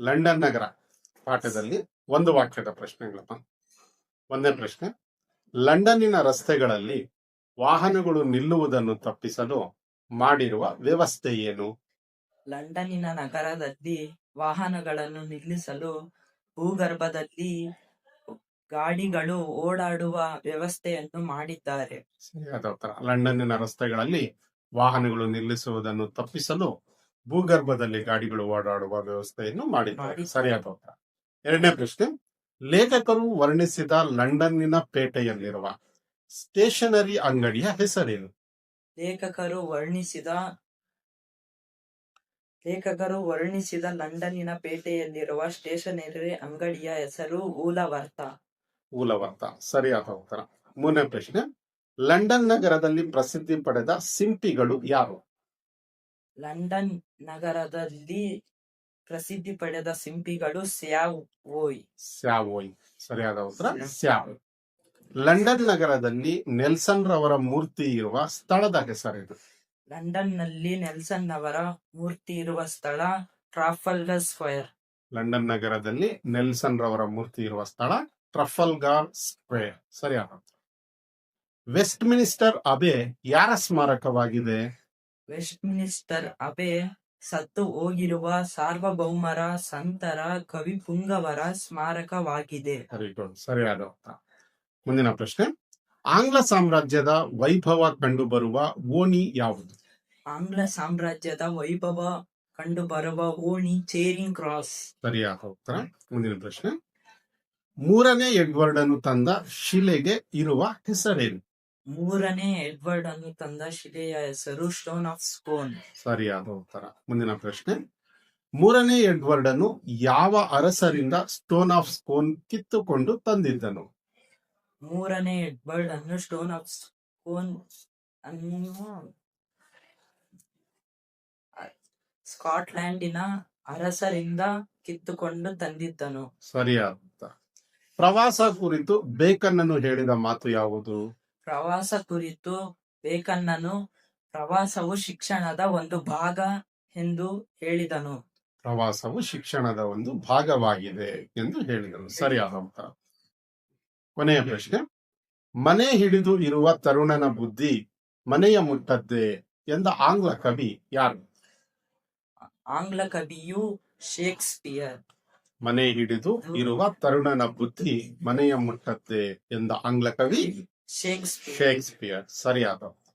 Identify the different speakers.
Speaker 1: London ನಗರ ಪಾಠದಲ್ಲಿ ಒಂದು ವಾಕ್ಯದ ಪ್ರಶ್ನೆಗಳಪ್ಪ. ಒಂದೇ ಪ್ರಶ್ನೆ. ಲಂಡನ್ನಿನ ರಸ್ತೆಗಳಲ್ಲಿ ವಾಹನಗಳು ನಿಲ್ಲುವುದನ್ನು ತಪ್ಪಿಸಲು ಮಾಡಿರುವ ವ್ಯವಸ್ಥೆ ಏನು?
Speaker 2: ಲಂಡನ್ನಿನ ನಗರದಲ್ಲಿ ವಾಹನಗಳನ್ನು ನಿಲ್ಲಿಸಲು ಭೂಗರ್ಭದಲ್ಲಿ ಗಾಡಿಗಳು ಓಡಾಡುವ ವ್ಯವಸ್ಥೆಯನ್ನು ಮಾಡಿದ್ದಾರೆ.
Speaker 1: ಸರಿಯಾದ ಉತ್ತರ. ಲಂಡನ್ನಿನ ರಸ್ತೆಗಳಲ್ಲಿ ವಾಹನಗಳು ನಿಲ್ಲಿಸುವುದನ್ನು ತಪ್ಪಿಸಲು ಭೂಗರ್ಭದಲ್ಲಿ ಗಾಡಿಗಳು ಓಡಾಡುವ ವ್ಯವಸ್ಥೆಯನ್ನು ಮಾಡಿದ್ದಾರೆ. ಸರಿಯಾದ ಉತ್ತರ. ಎರಡನೇ ಪ್ರಶ್ನೆ ಲೇಖಕರು ವರ್ಣಿಸಿದ ಲಂಡನ್ನಿನ ಪೇಟೆಯಲ್ಲಿರುವ ಸ್ಟೇಷನರಿ ಅಂಗಡಿಯ ಹೆಸರೇನು?
Speaker 2: ಲೇಖಕರು ವರ್ಣಿಸಿದ ಲೇಖಕರು ವರ್ಣಿಸಿದ ಲಂಡನ್ನಿನ ಪೇಟೆಯಲ್ಲಿರುವ ಸ್ಟೇಷನರಿ ಅಂಗಡಿಯ ಹೆಸರು ಊಲವರ್ತ.
Speaker 1: ಊಲವರ್ತ. ಸರಿಯಾದ ಉತ್ತರ. ಮೂರನೇ ಪ್ರಶ್ನೆ ಲಂಡನ್ ನಗರದಲ್ಲಿ ಪ್ರಸಿದ್ಧಿ ಪಡೆದ ಸಿಂಪಿಗಳು ಯಾರು?
Speaker 2: ಲಂಡನ್ ನಗರದಲ್ಲಿ ಪ್ರಸಿದ್ಧಿ ಪಡೆದ ಸಿಂಪಿಗಳು ಸ್ಯಾವ್ ಓಯ್
Speaker 1: ಸ್ಯಾವೋಯ್. ಸರಿಯಾದ ಉತ್ತರ ಸ್ಯಾವ್ ಲಂಡನ್ ನಗರದಲ್ಲಿ ನೆಲ್ಸನ್ ರವರ ಮೂರ್ತಿ ಇರುವ ಸ್ಥಳದ
Speaker 2: ಹೆಸರಿದು. ಲಂಡನ್ನಲ್ಲಿ ನೆಲ್ಸನ್ ಅವರ ಮೂರ್ತಿ ಇರುವ ಸ್ಥಳ ಟ್ರಾಫಲ್ಗರ್ ಸ್ಕ್ವೇರ್.
Speaker 1: ಲಂಡನ್ ನಗರದಲ್ಲಿ ನೆಲ್ಸನ್ ರವರ ಮೂರ್ತಿ ಇರುವ ಸ್ಥಳ ಟ್ರಫಲ್ಗಾರ್ ಸ್ಕ್ವೇರ್. ಸರಿಯಾದ ಉತ್ತರ. ವೆಸ್ಟ್ ಮಿನಿಸ್ಟರ್ ಅಬೆ ಯಾರ ಸ್ಮಾರಕವಾಗಿದೆ?
Speaker 2: ವೆಸ್ಟ್ ಮಿನಿಸ್ಟರ್ ಅಬೆ ಸತ್ತು ಹೋಗಿರುವ ಸಾರ್ವಭೌಮರ ಸಂತರ ಕವಿ ಪುಂಗವರ ಸ್ಮಾರಕವಾಗಿದೆ.
Speaker 1: ಸರಿಯಾದ ಉತ್ತರ. ಮುಂದಿನ ಪ್ರಶ್ನೆ. ಆಂಗ್ಲ ಸಾಮ್ರಾಜ್ಯದ ವೈಭವ ಕಂಡುಬರುವ ಓಣಿ ಯಾವುದು?
Speaker 2: ಆಂಗ್ಲ ಸಾಮ್ರಾಜ್ಯದ ವೈಭವ ಕಂಡು ಬರುವ ಓಣಿ ಚೇರಿಂಗ್ ಕ್ರಾಸ್.
Speaker 1: ಸರಿಯಾದ ಉತ್ತರ. ಮುಂದಿನ ಪ್ರಶ್ನೆ. ಮೂರನೇ ಎಡ್ವರ್ಡ್ ಅನ್ನು ತಂದ ಶಿಲೆಗೆ ಇರುವ ಹೆಸರೇನು?
Speaker 2: ಮೂರನೇ ಎಡ್ವರ್ಡ್ ಅನ್ನು ತಂದ ಶಿಲೆಯ ಹೆಸರು ಸ್ಟೋನ್ ಆಫ್ ಸ್ಪೋನ್
Speaker 1: ಸರಿಯಾದ ಉತ್ತರ ಮುಂದಿನ ಪ್ರಶ್ನೆ. ಮೂರನೇ ಎಡ್ವರ್ಡ್ ಅನ್ನು ಯಾವ ಅರಸರಿಂದ ಸ್ಟೋನ್ ಆಫ್ ಸ್ಕೋನ್ ಕಿತ್ತುಕೊಂಡು ತಂದಿದ್ದನು?
Speaker 2: ಮೂರನೇ ಎಡ್ವರ್ಡ್ ಅನ್ನು ಸ್ಟೋನ್ ಆಫ್ ಸ್ಪೋನ್ ಅನ್ನು ಸ್ಕಾಟ್ಲ್ಯಾಂಡಿನ ಅರಸರಿಂದ ಕಿತ್ತುಕೊಂಡು ತಂದಿದ್ದನು.
Speaker 1: ಸರಿಯಾದ ಪ್ರವಾಸ ಕುರಿತು ಬೇಕನ್ ಅನ್ನು ಹೇಳಿದ ಮಾತು ಯಾವುದು?
Speaker 2: ಪ್ರವಾಸ ಕುರಿತು ಬೇಕನ್ನನು ಪ್ರವಾಸವು ಶಿಕ್ಷಣದ ಒಂದು ಭಾಗ ಎಂದು ಹೇಳಿದನು.
Speaker 1: ಪ್ರವಾಸವು ಶಿಕ್ಷಣದ ಒಂದು ಭಾಗವಾಗಿದೆ ಎಂದು ಹೇಳಿದರು ಸರಿಯಾದ ಉತ್ತರ ಕೊನೆಯ ಪ್ರಶ್ನೆ. ಮನೆ ಹಿಡಿದು ಇರುವ ತರುಣನ ಬುದ್ಧಿ ಮನೆಯ ಮುಟ್ಟದ್ದೇ ಎಂದ ಆಂಗ್ಲ ಕವಿ ಯಾರು?
Speaker 2: ಆಂಗ್ಲ ಕವಿಯು ಶೇಕ್ಸ್ಪಿಯರ್.
Speaker 1: ಮನೆ ಹಿಡಿದು ಇರುವ ತರುಣನ ಬುದ್ಧಿ ಮನೆಯ ಮುಟ್ಟದ್ದೇ ಎಂದ ಆಂಗ್ಲ ಕವಿ
Speaker 2: ಶೇಕ್ಸ್ಪಿಯರ್
Speaker 1: ಶೇಕ್ಸ್ಪಿಯರ್ ಸರಿಯಾದ ಉತ್ತರ.